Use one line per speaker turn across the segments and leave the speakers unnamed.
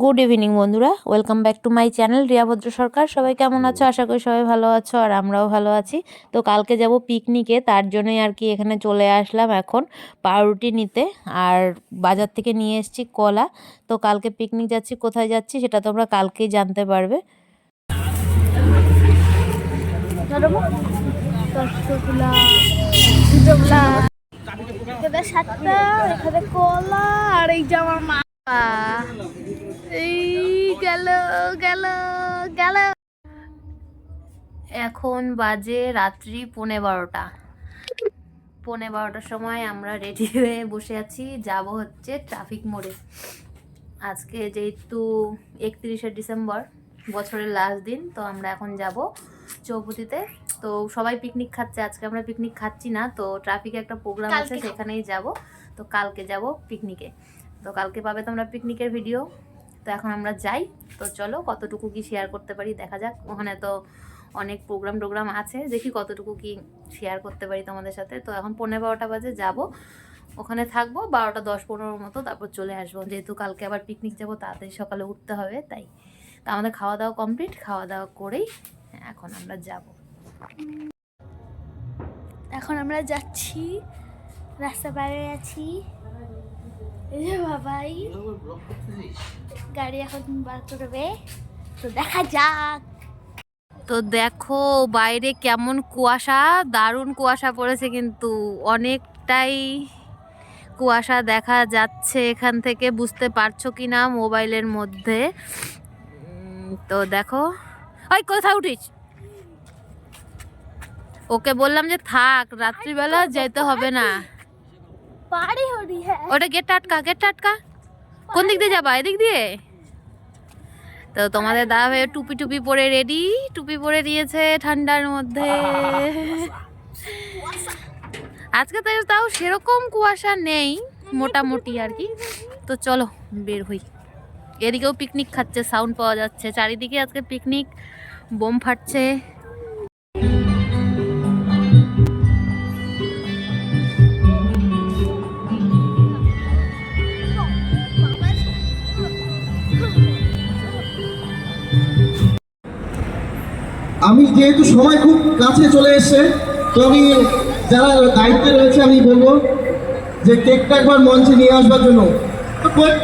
Good evening বন্ধুরা। Welcome back to my channel Riya Bhadra Sarkar সবাই কেমন আছো? আশা করি সবাই ভালো আছো আর আমরাও ভালো আছি। তো কালকে যাব পিকনিকে তার জন্যই আর কি এখানে চলে আসলাম এখন পাউরুটি নিতে। আর বাজার থেকে নিয়ে এসেছি কলা। তো কালকে পিকনিক যাচ্ছি, কোথায় যাচ্ছি সেটা তোমরা কালকেই জানতে পারবে।
কলা আর এই যে আমার মা। গেল গেল গেল।
এখন বাজে রাত্রি পৌনে বারোটা। পৌনে বারোটার সময় আমরা রেডি হয়ে বসে আছি যাব হচ্ছে ট্রাফিক মোড়ে আজকে যেহেতু একত্রিশে ডিসেম্বর বছরের লাস্ট দিন তো আমরা এখন যাব চৌপতিতে। তো সবাই পিকনিক খাচ্ছে আজকে আমরা পিকনিক খাচ্ছি না তো ট্রাফিকে একটা প্রোগ্রাম আছে সেখানেই যাব। তো কালকে যাব পিকনিকে তো কালকে পাবে তোমরা পিকনিকের ভিডিও তো এখন আমরা যাই। তো চলো, কতটুকু কি শেয়ার করতে পারি দেখা যাক। ওখানে তো অনেক প্রোগ্রাম টোগ্রাম আছে। দেখি কতটুকু কি শেয়ার করতে পারি তোমাদের সাথে। তো এখন পনেরো বারোটা বাজে, যাব। ওখানে থাকব, বারোটা দশ পনেরোর মতো, তারপর চলে আসব। যেহেতু কালকে আবার পিকনিক যাব, তাড়াতাড়ি সকালে উঠতে হবে, তাই। তো আমাদের খাওয়া দাওয়া কমপ্লিট খাওয়া দাওয়া করেই এখন আমরা যাব।
এখন আমরা যাচ্ছি, রাস্তা পারে আছি। বাবাই গাড়ি এখন বার করবে। তো দেখা যাক।
তো দেখো বাইরে কেমন কুয়াশা দারুণ কুয়াশা পড়েছে কিন্তু অনেকটাই কুয়াশা দেখা যাচ্ছে এখান থেকে বুঝতে পারছ কি না মোবাইলের মধ্যে। তো দেখো। ওই কোথায় উঠিস? ওকে বললাম যে থাক রাত্রিবেলা যেতে হবে না।
পারি হরি হ্যাঁ।
ওটা গেট টাটকা গেট টাটকা। কোন দিক দিয়ে যাবা? এদিক দিয়ে? তো তোমাদের দাদা ভাই টুপি টুপি পরে রেডি টুপি পরে দিয়েছে ঠান্ডার মধ্যে। আজকে তো তাও সেরকম কুয়াশা নেই, মোটামুটি আর কি। তো চলো, বের হই। এদিকেও পিকনিক খাচ্ছে সাউন্ড পাওয়া যাচ্ছে। চারিদিকে আজকে পিকনিক বোম ফাটছে।
যেহেতু সময় খুব কাছে চলে এসছে তো আমি যারা দায়িত্বে রয়েছে আমি বলব যে কেকটা একবার মঞ্চে নিয়ে আসবার জন্য। হয়ে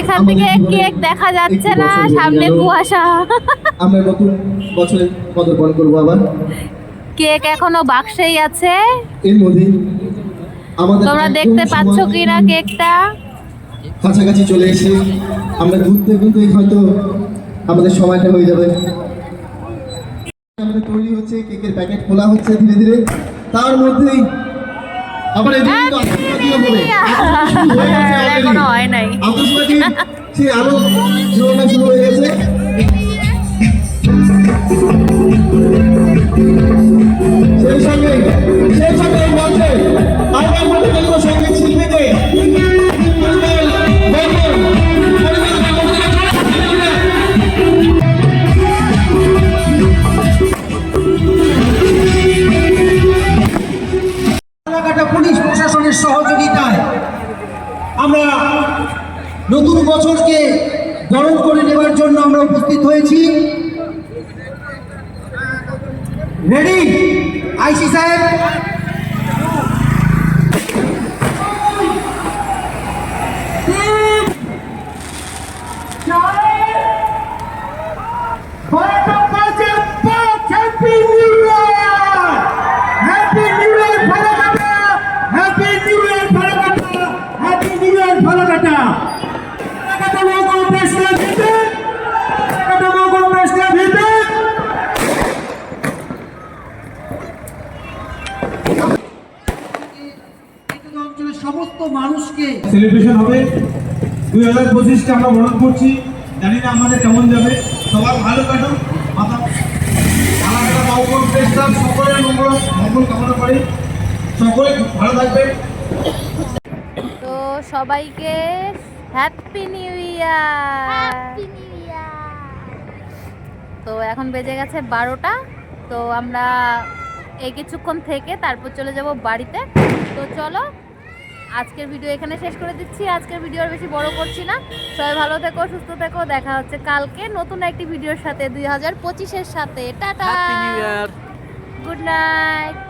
এখান থেকে কেক দেখা যাচ্ছে না সামনে কুয়াশা।
আমরা নতুন বছরে পদার্পণ করব আবার।
কেক এখনও বাক্সেই আছে।
এর মধ্যে আমাদের
তোমরা দেখতে পাচ্ছ কিনা কেকটা?
কাছাকাছি চলে এসে আমরা ঘুরতে ঘুরতে হয়তো আমাদের সময়টা হয়ে যাবে। আমাদের তৈরি হচ্ছে কেকের প্যাকেট খোলা হচ্ছে ধীরে ধীরে। তার মধ্যেই আবার হয়ে
হয়
সেই আলো শুরু হয়ে গেছে। আমরা নতুন বছরকে বরণ করে নেবার জন্য আমরা উপস্থিত হয়েছি। রেডি আইসি সাহেব। হ্যাপি নিউ ইয়ার
সেলিব্রেশন হবে। দুই হাজার পঁচিশকে আমরা বরণ করছি। জানি না আমাদের কেমন যাবে। সবার ভালো কাটো মাথা সকলের মঙ্গল মঙ্গল কামনা করে। সকলে ভালো থাকবে
তো সবাইকে happy new year
happy new year
তো এখন বেজে গেছে বারোটা। তো আমরা এই কিছুক্ষণ থেকে তারপর চলে যাব বাড়িতে। তো চলো আজকের ভিডিও এখানে শেষ করে দিচ্ছি। আজকের ভিডিও আর বেশি বড় করছি না। সবাই ভালো থেকো সুস্থ থেকো। দেখা হচ্ছে কালকে নতুন একটি ভিডিওর সাথে দুই হাজার পঁচিশের সাথে। টাটা! Good night